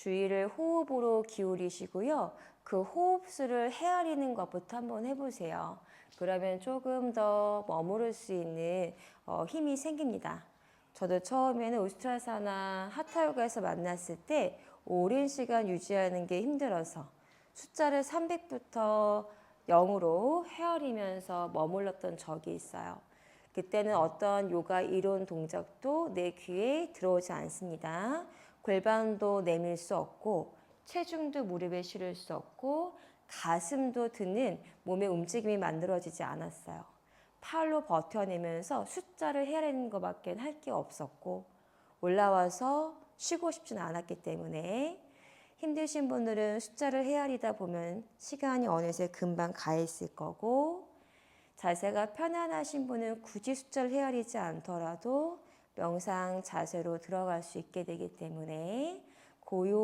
주의를 호흡으로 기울이시고요. 그 호흡수를 헤아리는 것부터 한번 해보세요. 그러면 조금 더 머무를 수 있는 어, 힘이 생깁니다. 저도 처음에는 우스트라사나 하타요가에서 만났을 때 오랜 시간 유지하는 게 힘들어서 숫자를 300부터 0으로 헤아리면서 머물렀던 적이 있어요. 그때는 어떤 요가 이론 동작도 내 귀에 들어오지 않습니다. 골반도 내밀 수 없고 체중도 무릎에 실을 수 없고 가슴도 드는 몸의 움직임이 만들어지지 않았어요. 팔로 버텨내면서 숫자를 헤아리는 것밖에 할 게 없었고 올라와서 쉬고 싶지는 않았기 때문에 힘드신 분들은 숫자를 헤아리다 보면 시간이 어느새 금방 가 있을 거고 자세가 편안하신 분은 굳이 숫자를 헤아리지 않더라도 명상 자세로 들어갈 수 있게 되기 때문에 고요